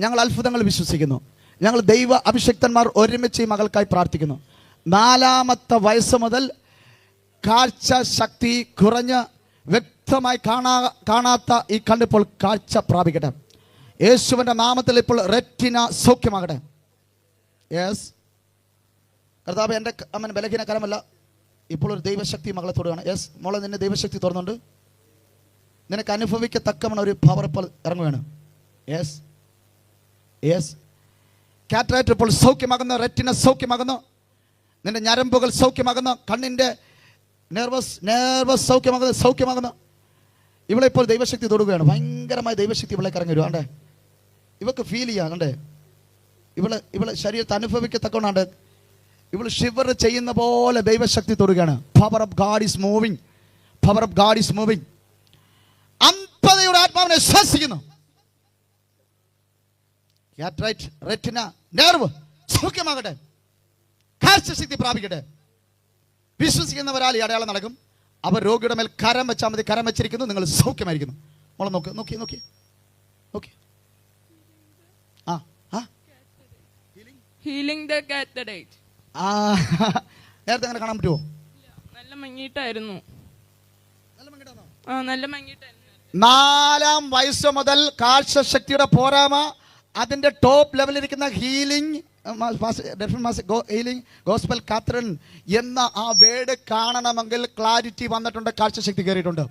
ഞങ്ങൾ അത്ഭുതങ്ങൾ വിശ്വസിക്കുന്നു. ഞങ്ങൾ ദൈവ അഭിഷക്തന്മാർ ഒരുമിച്ച് ഈ മകൾക്കായി പ്രാർത്ഥിക്കുന്നു. നാലാമത്തെ വയസ്സ് മുതൽ കാഴ്ച ശക്തി കുറഞ്ഞ് വ്യക്തമായി കാണാ കാണാത്ത ഈ കണ്ടിപ്പോൾ കാഴ്ച പ്രാപിക്കട്ടെ. യേശുവിന്റെ നാമത്തിൽ ഇപ്പോൾ റെറ്റിന സൗഖ്യമാകട്ടെ. യെസ് കർത്താവ് എന്റെ അമ്മൻ ബലഹീന കരമല്ല. ഇപ്പോൾ ഒരു ദൈവശക്തി മകളെ തൊടുകയാണ്. യെസ് മോളെ നിന്നെ ദൈവശക്തി തുറന്നുണ്ട്. നിനക്ക് അനുഭവിക്കത്തക്കവണ്ണം ഒരു പവർ ഇപ്പോൾ ഇറങ്ങുകയാണ്. യെസ് യെസ് കാറ്ററായിട്ട് ഇപ്പോൾ സൗഖ്യമാകുന്നു റെറ്റിന സൗഖ്യമാകുന്നു. നിന്റെ ഞരമ്പുകൾ സൗഖ്യമാകുന്നു കണ്ണിന്റെ നെർവസ് നെർവസ് സൗഖ്യമാകുന്നു സൗഖ്യമാകുന്നു. ഇവളെ ഇപ്പോൾ ദൈവശക്തി തൊടുകയാണ്. ഭയങ്കരമായ ദൈവശക്തി ഇവളെ കറങ്ങി വരും. ഇവക്ക് ഫീൽ ചെയ്യാം കണ്ടേ ഇവൾ ഇവളെ ശരീരത്തെ അനുഭവിക്കത്തക്കൊണ്ടാണ് ഇവൾ ഷിവർ ചെയ്യുന്ന പോലെ ദൈവശക്തി തൊടുകയാണ്. Power of God is moving power of God is moving അമ്പതയുടെ ആത്മാവിനെ ശ്വസിക്കുന്നു. കാറ്ററൈറ്റ് റെറ്റിന നെർവ് സൗഖ്യമാകട്ടെ. കാഴ്ചശക്തി പ്രാപിക്കട്ടെ. വിശ്വസിക്കുന്നവരാൽ ഈ അടയാളം നടക്കും. അവർ രോഗിയുടെ മേൽ കരം വെച്ചാൽ മതി. കരം വെച്ചിരിക്കുന്നു. നിങ്ങൾ സൗഖ്യമായിരിക്കുന്നു. മോളെ നോക്ക് നോക്കി നോക്കി. നോക്കി. ആ ആ. ഹീലിംഗ് ദ ആ നേരത്തെ അങ്ങനെ കാണാൻ പറ്റുമോ നല്ല മങ്ങിയിട്ടായിരുന്നു. ആ നല്ല മങ്ങിയിട്ടായിരുന്നു. നാലാം വയസ്സ് മുതൽ കാഴ്ചശക്തിയുടെ പോരാമ അതിന്റെ ടോപ്പ് ലെവലിരിക്കുന്ന ഹീലിംഗ് ഹീലിംഗ് ഗോസ്പൽ കാത്രൻ എന്ന ആ വേർഡ് കാണണമെങ്കിൽ ക്ലാരിറ്റി വന്നിട്ടുണ്ട് കാഴ്ചശക്തി കയറിയിട്ടുണ്ട്.